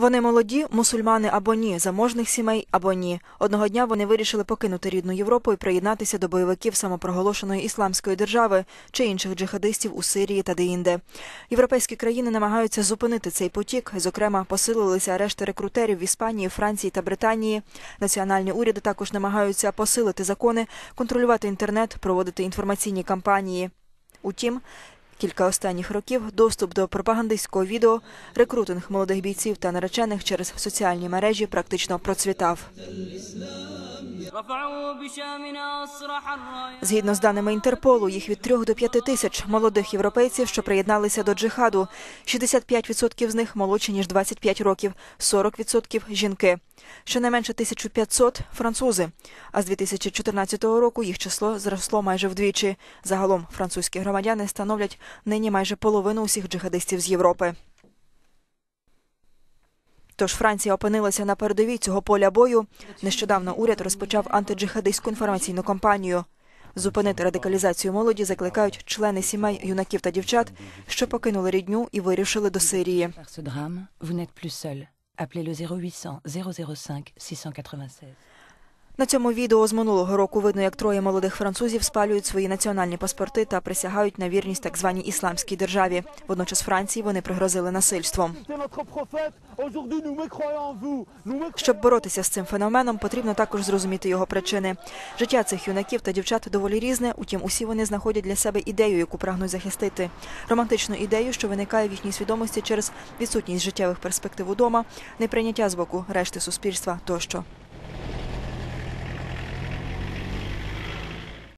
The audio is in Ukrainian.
Вони молоді, мусульмани або ні, заможних сімей або ні. Одного дня вони вирішили покинути рідну Європу і приєднатися до бойовиків самопроголошеної ісламської держави чи інших джихадистів у Сирії та деінде. Європейські країни намагаються зупинити цей потік. Зокрема, посилилися арешти рекрутерів в Іспанії, Франції та Британії. Національні уряди також намагаються посилити закони, контролювати інтернет, проводити інформаційні кампанії. Утім, Кілька останніх років доступ до пропагандистського відео, рекрутинг молодих бійців та наречених через соціальні мережі практично процвітав. Згідно з даними Інтерполу, їх від трьох до п'яти тисяч молодих європейців, що приєдналися до джихаду. 65% з них молодші ніж 25 років, 40% – жінки. Щонайменше 1500 – французи. А з 2014 року їх число зросло майже вдвічі. Загалом французькі громадяни становлять нині майже половину усіх джихадистів з Європи. Тож Франція опинилася на передовій цього поля бою. Нещодавно уряд розпочав антиджихадистську інформаційну кампанію. Зупинити радикалізацію молоді закликають члени сімей юнаків та дівчат, що покинули рідню і вирішили до Сирії. Appelez le 0800 005 696. На цьому відео з минулого року видно, як троє молодих французів спалюють свої національні паспорти та присягають на вірність так званій ісламській державі. Водночас Франції вони пригрозили насильством. Щоб боротися з цим феноменом, потрібно також зрозуміти його причини. Життя цих юнаків та дівчат доволі різне, утім, усі вони знаходять для себе ідею, яку прагнуть захистити. Романтичну ідею, що виникає в їхній свідомості через відсутність життєвих перспектив удома, неприйняття з боку решти суспільства тощо.